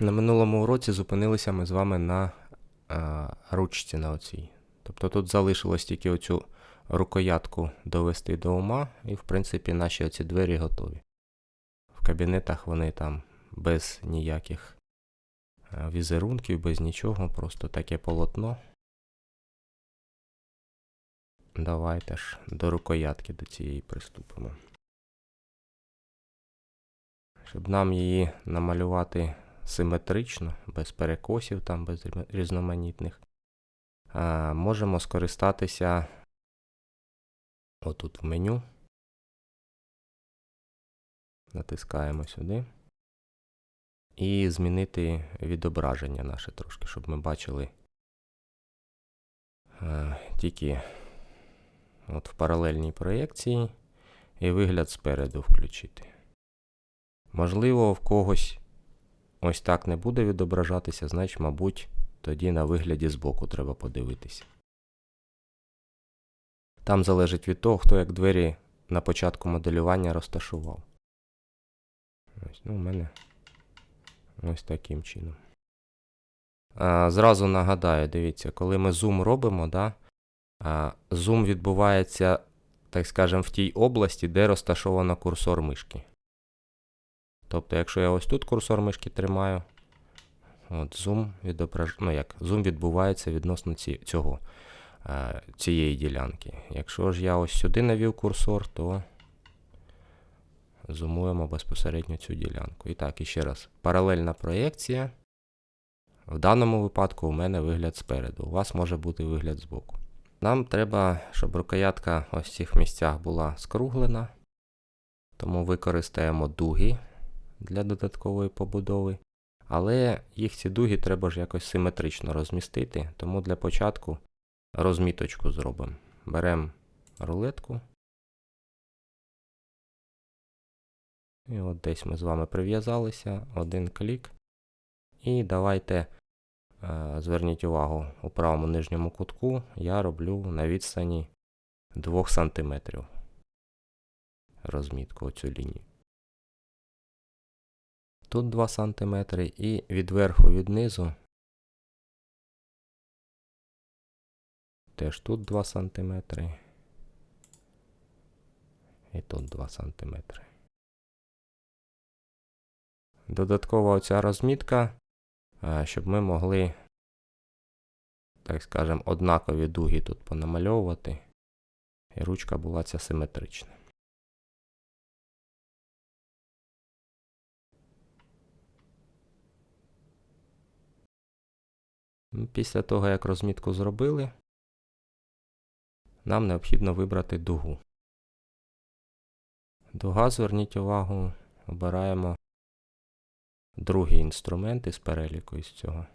На минулому уроці зупинилися ми з вами на е, ручці на оцій. Тобто тут залишилось тільки оцю рукоятку довести до ума, і в принципі наші оці двері готові. В кабінетах вони там без ніяких е, візерунків, без нічого, просто таке полотно. Давайте ж до рукоятки до цієї приступимо. Щоб нам її намалювати симетрично, без перекосів, там, без різноманітних, а, можемо скористатися отут в меню. Натискаємо сюди. І змінити відображення наше трошки, щоб ми бачили е, тільки от в паралельній проєкції і вигляд спереду включити. Можливо, в когось ось так не буде відображатися, значить, мабуть, тоді на вигляді збоку треба подивитися. Там залежить від того, хто як двері на початку моделювання розташував. Ось, ну, у мене ось таким чином. А, зразу нагадаю, дивіться, коли ми зум робимо, да, а, зум відбувається, так скажемо, в тій області, де розташовано курсор мишки. Тобто, якщо я ось тут курсор мишки тримаю, от зум відображ... ну, як, зум відбувається відносно ці... цього, е, цієї ділянки. Якщо ж я ось сюди навів курсор, то зумуємо безпосередньо цю ділянку. І так, і ще раз. Паралельна проєкція. В даному випадку у мене вигляд спереду. У вас може бути вигляд збоку. Нам треба, щоб рукоятка ось в цих місцях була скруглена. Тому використаємо дуги для додаткової побудови. Але їх ці дуги треба ж якось симетрично розмістити, тому для початку розміточку зробимо. Беремо рулетку. І от десь ми з вами прив'язалися, один клік. І давайте е, зверніть увагу у правому нижньому кутку я роблю на відстані 2 см розмітку оцю лінію. Тут 2 см і від верху від низу теж тут 2 см. І тут 2 см. Додаткова оця розмітка, е, щоб ми могли, так скажемо, однакові дуги тут понамальовувати, і ручка була ця симетрична. Після того, як розмітку зробили, нам необхідно вибрати дугу. Дуга, зверніть увагу, обираємо другий інструмент із переліку із цього.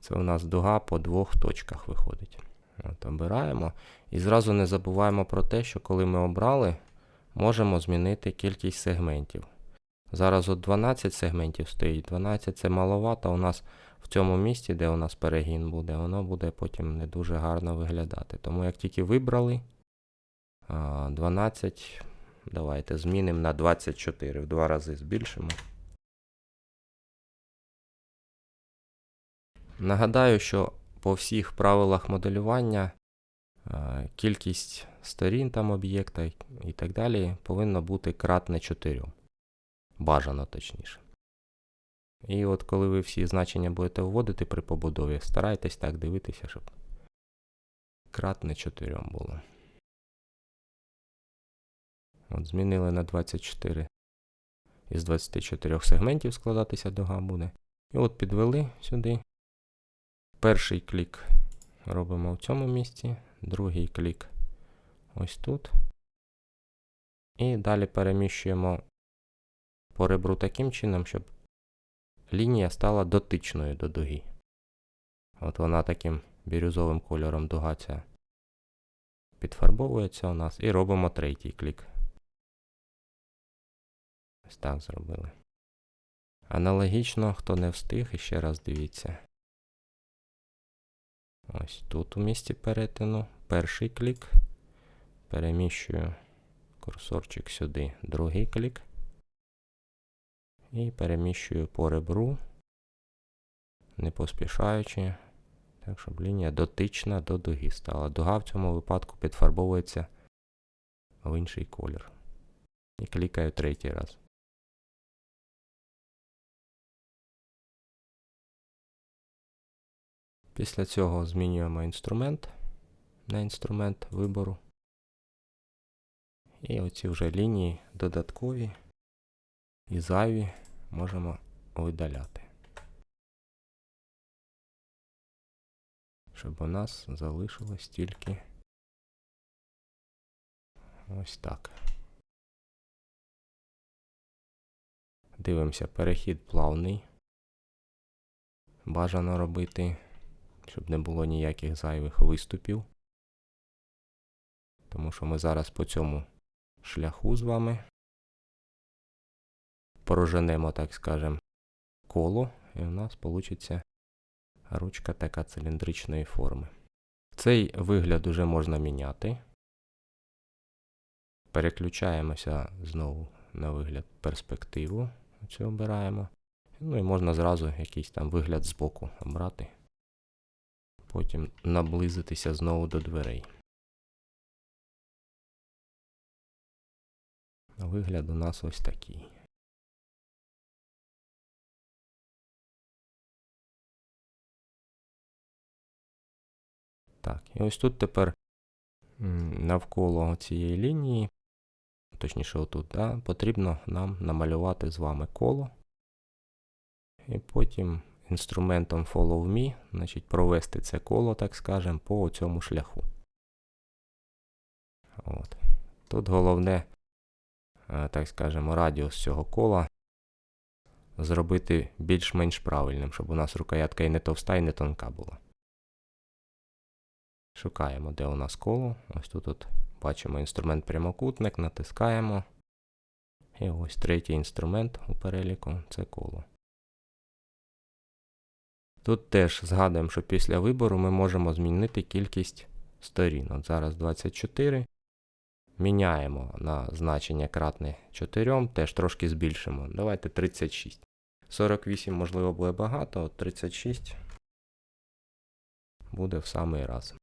Це у нас дуга по двох точках виходить. От, обираємо. І зразу не забуваємо про те, що коли ми обрали, можемо змінити кількість сегментів. Зараз от 12 сегментів стоїть. 12 це маловато. У нас в цьому місці, де у нас перегін буде, воно буде потім не дуже гарно виглядати. Тому як тільки вибрали 12, давайте змінимо на 24, в два рази збільшимо. Нагадаю, що по всіх правилах моделювання кількість сторін там об'єкта і- так далі повинно бути кратне 4. Бажано точніше. І от коли ви всі значення будете вводити при побудові, старайтесь так дивитися, щоб кратне 4 було. От змінили на 24. Із 24 сегментів складатися дуга буде. І от підвели сюди. Перший клік робимо в цьому місці, другий клік ось тут. І далі переміщуємо по ребру таким чином, щоб лінія стала дотичною до дуги. От вона таким бірюзовим кольором дуга підфарбовується у нас і робимо третій клік. Ось так зробили. Аналогічно, хто не встиг, іще раз дивіться. Ось тут у місці перетину перший клік. Переміщую курсорчик сюди, другий клік. І переміщую по ребру, не поспішаючи, так щоб лінія дотична до дуги стала. Дуга в цьому випадку підфарбовується в інший колір. І клікаю третій раз. Після цього змінюємо інструмент на інструмент вибору. І оці вже лінії додаткові і зайві можемо видаляти. Щоб у нас залишилось тільки ось так. Дивимося, перехід плавний. Бажано робити, щоб не було ніяких зайвих виступів. Тому що ми зараз по цьому шляху з вами проженемо, так скажем, коло, і у нас вийде ручка така циліндричної форми. Цей вигляд уже можна міняти. Переключаємося знову на вигляд перспективу. Це обираємо. Ну і можна зразу якийсь там вигляд збоку обрати. Потім наблизитися знову до дверей. Вигляд у нас ось такий. Так, і ось тут тепер навколо цієї лінії, точніше, отут, да, потрібно нам намалювати з вами коло. І потім інструментом Follow Me, значить, провести це коло, так скажемо, по цьому шляху. От. Тут головне, так скажемо, радіус цього кола зробити більш-менш правильним, щоб у нас рукоятка і не товста, і не тонка була. Шукаємо, де у нас коло. Ось тут от бачимо інструмент прямокутник, натискаємо. І ось третій інструмент у переліку це коло. Тут теж згадуємо, що після вибору ми можемо змінити кількість сторін. От зараз 24. Міняємо на значення кратне 4, теж трошки збільшимо. Давайте 36. 48, можливо, буде багато, от 36 буде в самий раз.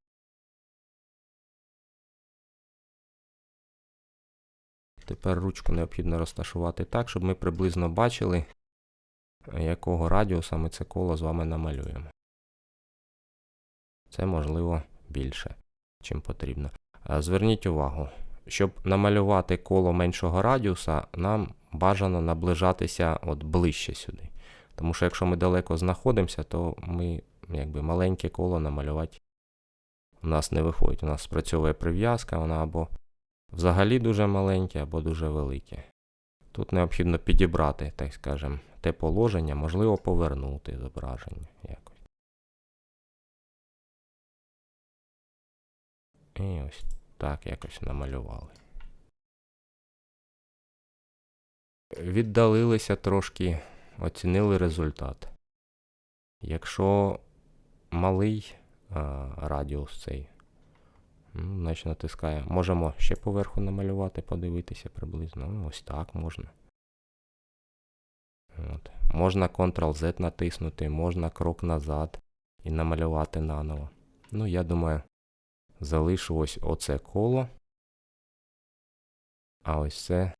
Тепер ручку необхідно розташувати так, щоб ми приблизно бачили, якого радіуса ми це коло з вами намалюємо. Це можливо більше, чим потрібно. Зверніть увагу, щоб намалювати коло меншого радіуса, нам бажано наближатися от ближче сюди. Тому що якщо ми далеко знаходимося, то ми якби маленьке коло намалювати у нас не виходить. У нас спрацьовує прив'язка, вона або взагалі дуже маленьке, або дуже велике. Тут необхідно підібрати, так скажемо, те положення, можливо, повернути зображення якось. І ось так якось намалювали. Віддалилися трошки, оцінили результат. Якщо малий а, радіус цей, значить натискаємо. Можемо ще поверху намалювати, подивитися приблизно. Ну, ось так можна. От. Можна Ctrl-Z натиснути, можна крок назад і намалювати наново. Ну, я думаю, залишу ось оце коло. А ось це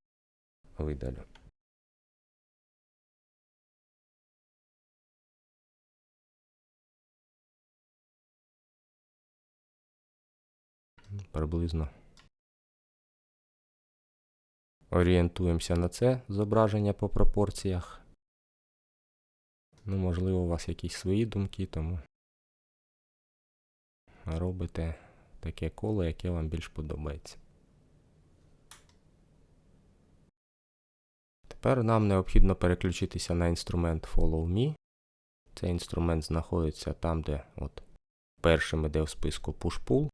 видалю. Приблизно. Орієнтуємося на це зображення по пропорціях. Ну, можливо, у вас якісь свої думки, тому робите таке коло, яке вам більш подобається. Тепер нам необхідно переключитися на інструмент Follow Me. Цей інструмент знаходиться там, де от першим іде в списку Push-Pull.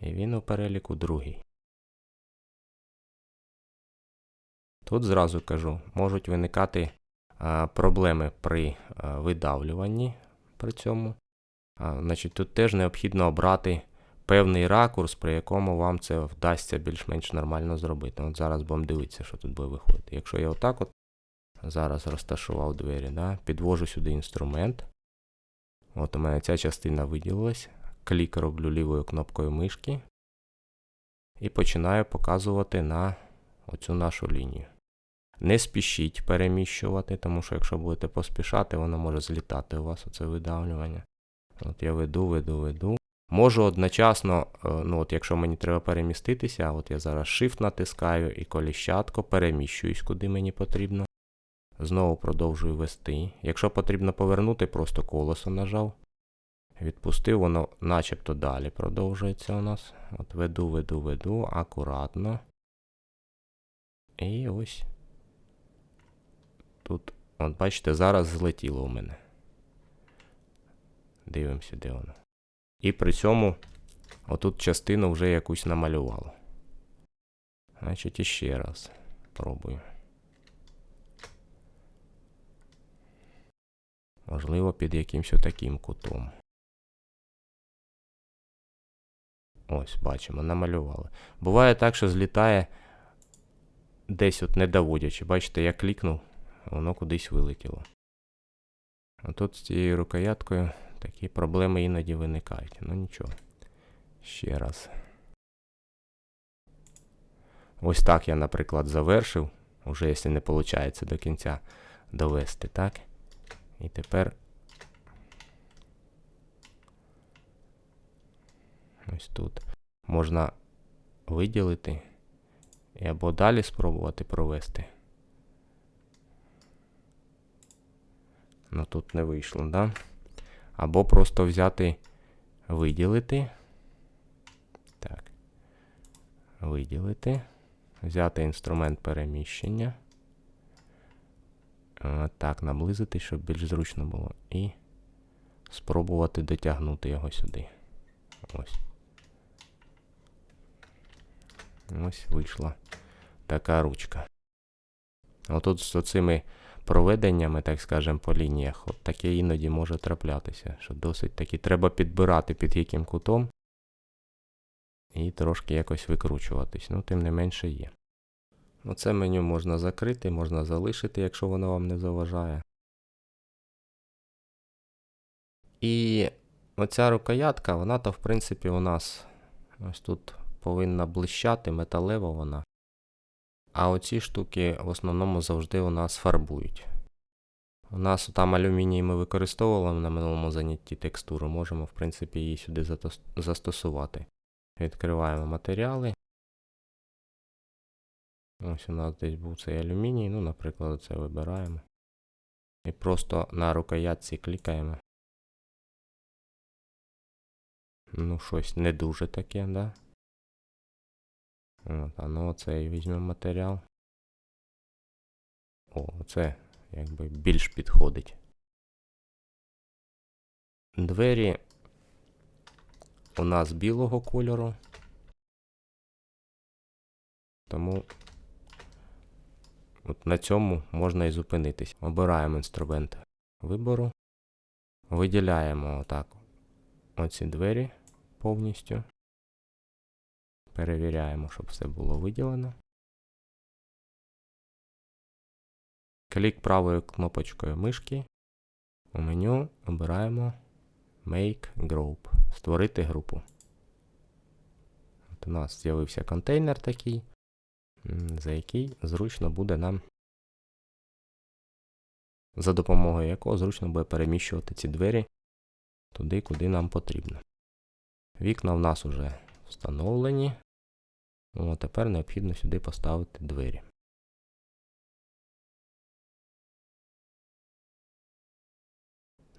І він у переліку другий. Тут зразу кажу, можуть виникати а, проблеми при а, видавлюванні при цьому. А, значить, Тут теж необхідно обрати певний ракурс, при якому вам це вдасться більш-менш нормально зробити. От зараз будемо дивитися, що тут буде виходити. Якщо я отак от зараз розташував двері, да, підвожу сюди інструмент. От у мене ця частина виділилась. Клік роблю лівою кнопкою мишки. І починаю показувати на оцю нашу лінію. Не спішіть переміщувати, тому що якщо будете поспішати, воно може злітати у вас оце видавлювання. От я веду, веду, веду. Можу одночасно, е, ну от якщо мені треба переміститися, от я зараз Shift натискаю і коліщатко переміщуюсь, куди мені потрібно. Знову продовжую вести. Якщо потрібно повернути, просто колесо нажав. Відпустив, воно начебто далі продовжується у нас. От веду, веду, веду, акуратно. І ось. Тут, от бачите, зараз злетіло у мене. Дивимося, де воно. І при цьому отут частину вже якусь намалювало. Значить, іще раз пробую. Можливо, під якимось таким кутом. Ось, бачимо, намалювали. Буває так, що злітає десь от не доводячи. Бачите, я клікнув, воно кудись вилетіло. А тут з цією рукояткою такі проблеми іноді виникають. Ну нічого. Ще раз. Ось так я, наприклад, завершив. Уже якщо не виходить до кінця довести, так? І тепер. Ось тут можна виділити і або далі спробувати провести. Ну тут не вийшло, да? Або просто взяти, виділити. Так. Виділити. Взяти інструмент переміщення. Е, Так, наблизити, щоб більш зручно було. І спробувати дотягнути його сюди. Ось. Ось вийшла така ручка. Отут з оцими проведеннями, так скажемо, по лініях, от таке іноді може траплятися, що досить таки треба підбирати під яким кутом і трошки якось викручуватись. Ну, тим не менше є. Оце меню можна закрити, можна залишити, якщо воно вам не заважає. І оця рукоятка, вона то, в принципі, у нас ось тут повинна блищати, металева вона. А оці штуки в основному завжди у нас фарбують. У нас там алюміній ми використовували на минулому занятті текстуру, можемо, в принципі, її сюди застосувати. Відкриваємо матеріали. Ось у нас десь був цей алюміній, ну, наприклад, це вибираємо. І просто на рукоятці клікаємо. Ну, щось не дуже таке, да? От, а ну оцей візьмемо матеріал. О, це якби більш підходить. Двері у нас білого кольору. Тому от на цьому можна і зупинитись. Обираємо інструмент вибору. Виділяємо отак оці двері повністю. Перевіряємо, щоб все було виділено. Клік правою кнопочкою мишки. У меню обираємо Make Group. Створити групу. От у нас з'явився контейнер такий, за який зручно буде нам, за допомогою якого зручно буде переміщувати ці двері туди, куди нам потрібно. Вікна в нас вже встановлені. О, тепер необхідно сюди поставити двері.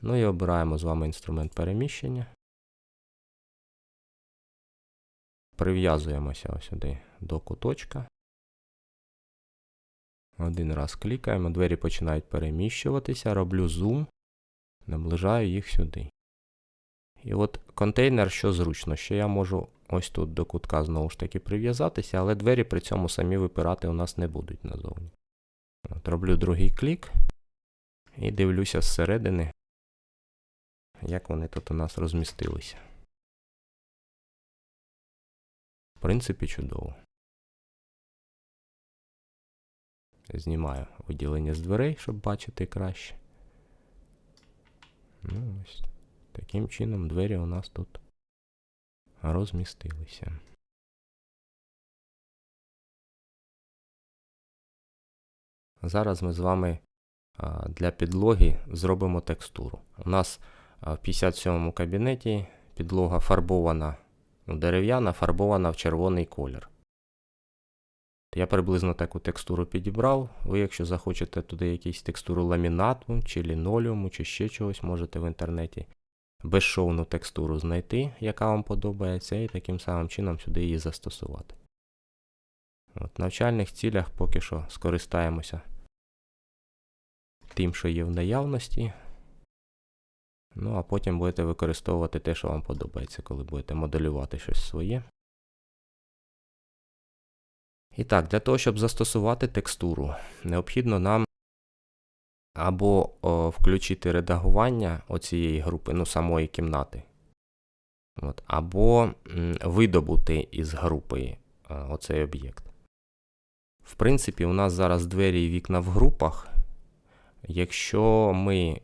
Ну і обираємо з вами інструмент переміщення. Прив'язуємося сюди до куточка. Один раз клікаємо, двері починають переміщуватися, роблю зум, наближаю їх сюди. І от контейнер, що зручно, що я можу ось тут до кутка знову ж таки прив'язатися, але двері при цьому самі випирати у нас не будуть назовні. От, роблю другий клік і дивлюся зсередини, як вони тут у нас розмістилися. В принципі, чудово. Знімаю виділення з дверей, щоб бачити краще. Ну, ось. Таким чином двері у нас тут розмістилися. Зараз ми з вами для підлоги зробимо текстуру. У нас в 57 кабінеті підлога фарбована, ну, дерев'яна, фарбована в червоний колір. Я приблизно таку текстуру підібрав. Ви, якщо захочете туди якусь текстуру ламінату, чи лінолеуму, чи ще чогось, можете в інтернеті безшовну текстуру знайти, яка вам подобається, і таким самим чином сюди її застосувати. От, в навчальних цілях поки що скористаємося тим, що є в наявності. Ну, а потім будете використовувати те, що вам подобається, коли будете моделювати щось своє. І так, для того, щоб застосувати текстуру, необхідно нам або о, включити редагування оцієї групи, ну, самої кімнати, От, або м, видобути із групи е, оцей об'єкт. В принципі, у нас зараз двері і вікна в групах. Якщо ми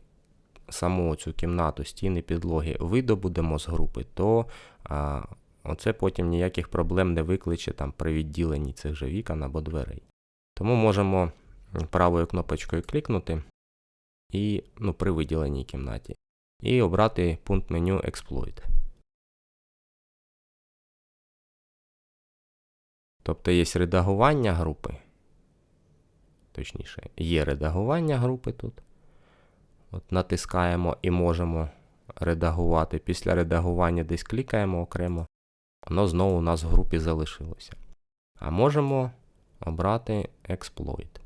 саму цю кімнату, стіни, підлоги видобудемо з групи, то а, оце потім ніяких проблем не викличе там, при відділенні цих же вікон або дверей. Тому можемо правою кнопочкою клікнути і, ну, при виділеній кімнаті, і обрати пункт меню Exploit. Тобто є редагування групи. Точніше, є редагування групи тут. От Натискаємо і можемо редагувати. Після редагування десь клікаємо окремо. Воно знову у нас в групі залишилося. А можемо обрати Exploit.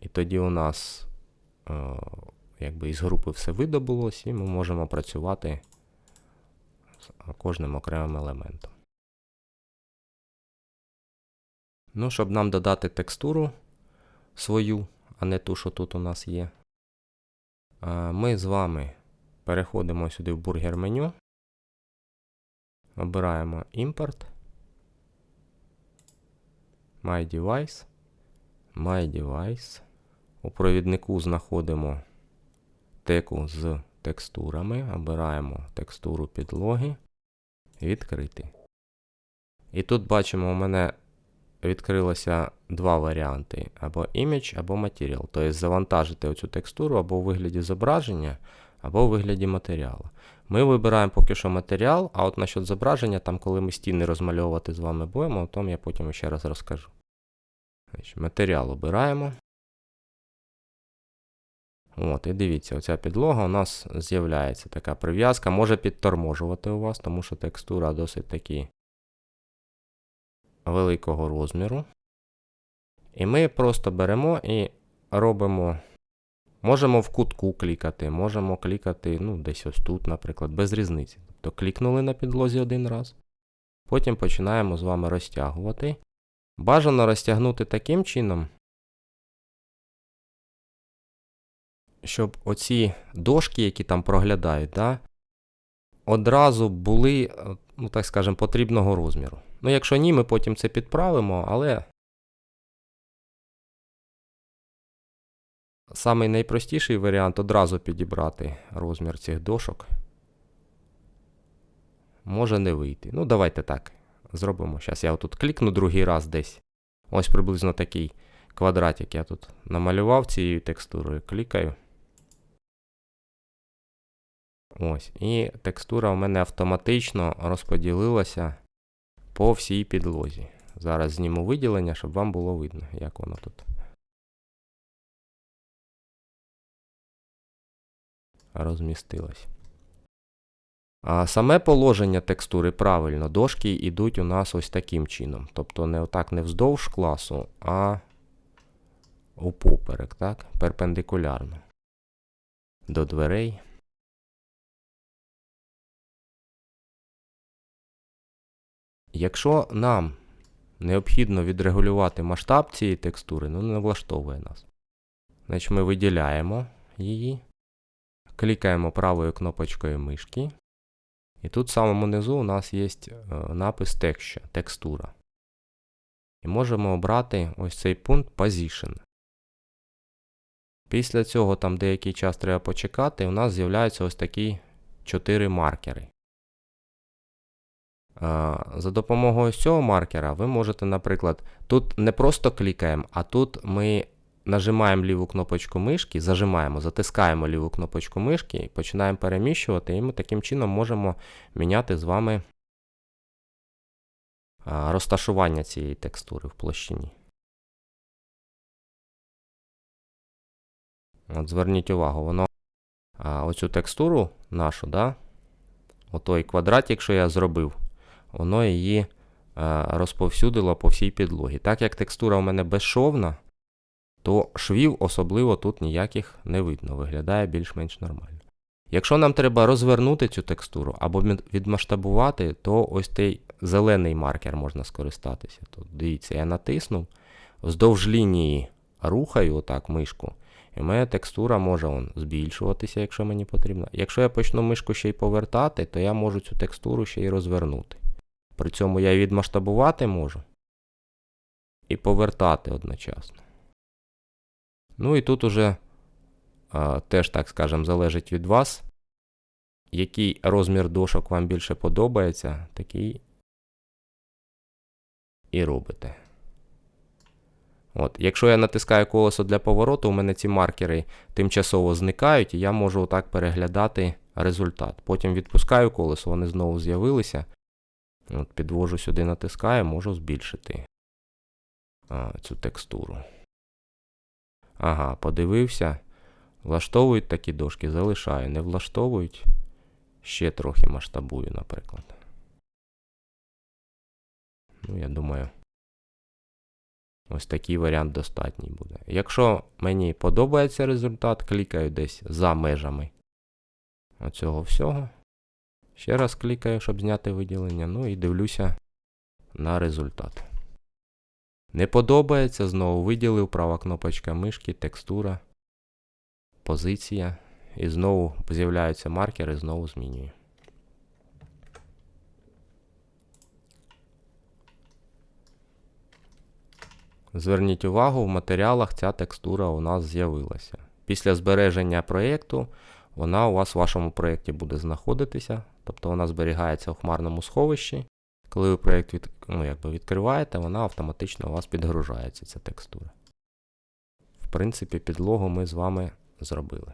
І тоді у нас якби із групи все видобулось, і ми можемо працювати з кожним окремим елементом. Ну, щоб нам додати текстуру свою, а не ту, що тут у нас є. Ми з вами переходимо сюди в бургер меню. Обираємо Import. My Device. My Device. У провіднику знаходимо теку з текстурами. Обираємо текстуру підлоги. Відкрити. І тут бачимо, у мене відкрилося два варіанти: або Image, або Material. Тобто завантажити оцю текстуру або у вигляді зображення, або у вигляді матеріалу. Ми вибираємо поки що матеріал, а от насчет зображення, там, коли ми стіни розмальовувати з вами будемо, то я потім ще раз розкажу. Матеріал обираємо. От, І дивіться, оця підлога у нас з'являється така прив'язка. Може підторможувати у вас, тому що текстура досить таки великого розміру. І ми просто беремо і робимо. Можемо в кутку клікати, можемо клікати ну, десь ось тут, наприклад, без різниці. Тобто клікнули на підлозі один раз. Потім починаємо з вами розтягувати. Бажано розтягнути таким чином, щоб оці дошки, які там проглядають, да, одразу були, ну так скажемо, потрібного розміру. Ну, якщо ні, ми потім це підправимо, але самий найпростіший варіант одразу підібрати розмір цих дошок. Може не вийти. Ну, давайте так. Зробимо. Зараз я отут клікну другий раз десь. Ось приблизно такий квадратик я тут намалював цією текстурою. Клікаю. Ось. І текстура у мене автоматично розподілилася по всій підлозі. Зараз зніму виділення, щоб вам було видно, як воно тут. Розмістилось. А Саме положення текстури правильно, дошки йдуть у нас ось таким чином. Тобто не отак не вздовж класу, а упоперек, так? Перпендикулярно. До дверей. Якщо нам необхідно відрегулювати масштаб цієї текстури, ну не влаштовує нас. Значить ми виділяємо її, клікаємо правою кнопочкою мишки І тут в самому низу у нас є напис texture, текстура. І можемо обрати ось цей пункт Position. Після цього, там деякий час треба почекати, у нас з'являються ось такі 4 маркери. А, За допомогою цього маркера ви можете, наприклад, тут не просто клікаємо, а тут ми нажимаємо ліву кнопочку мишки, зажимаємо, затискаємо ліву кнопочку мишки і починаємо переміщувати, і ми таким чином можемо міняти з вами розташування цієї текстури в площині. От Зверніть увагу, воно оцю текстуру нашу, да, отой квадратик, що я зробив, воно її а, розповсюдило по всій підлогі. Так як текстура у мене безшовна, то швів особливо тут ніяких не видно, виглядає більш-менш нормально. Якщо нам треба розвернути цю текстуру або відмасштабувати, то ось цей зелений маркер можна скористатися. Тут дивіться, я натиснув, вздовж лінії рухаю отак мишку, і мене текстура може он, збільшуватися, якщо мені потрібно. Якщо я почну мишку ще й повертати, то я можу цю текстуру ще й розвернути. При цьому я відмасштабувати можу і повертати одночасно. Ну і тут уже а, теж, так скажемо, залежить від вас, який розмір дошок вам більше подобається, такий і робите. От, Якщо я натискаю колесо для повороту, у мене ці маркери тимчасово зникають, і я можу отак переглядати результат. Потім відпускаю колесо, вони знову з'явилися. От, Підвожу сюди, натискаю, можу збільшити а, цю текстуру. Ага, подивився. Влаштовують такі дошки, залишаю. Не влаштовують. Ще трохи масштабую, наприклад. Ну, я думаю, ось такий варіант достатній буде. Якщо мені подобається результат, клікаю десь за межами оцього всього. Ще раз клікаю, щоб зняти виділення. Ну і дивлюся на результат. Не подобається, знову виділив права кнопочка мишки, текстура, позиція. І знову з'являються маркери, знову змінюю. Зверніть увагу, в матеріалах ця текстура у нас з'явилася. Після збереження проєкту вона у вас в вашому проєкті буде знаходитися, тобто вона зберігається у хмарному сховищі. Коли ви проєкт від, ну, відкриваєте, вона автоматично у вас підгружається, ця текстура. В принципі, підлогу ми з вами зробили.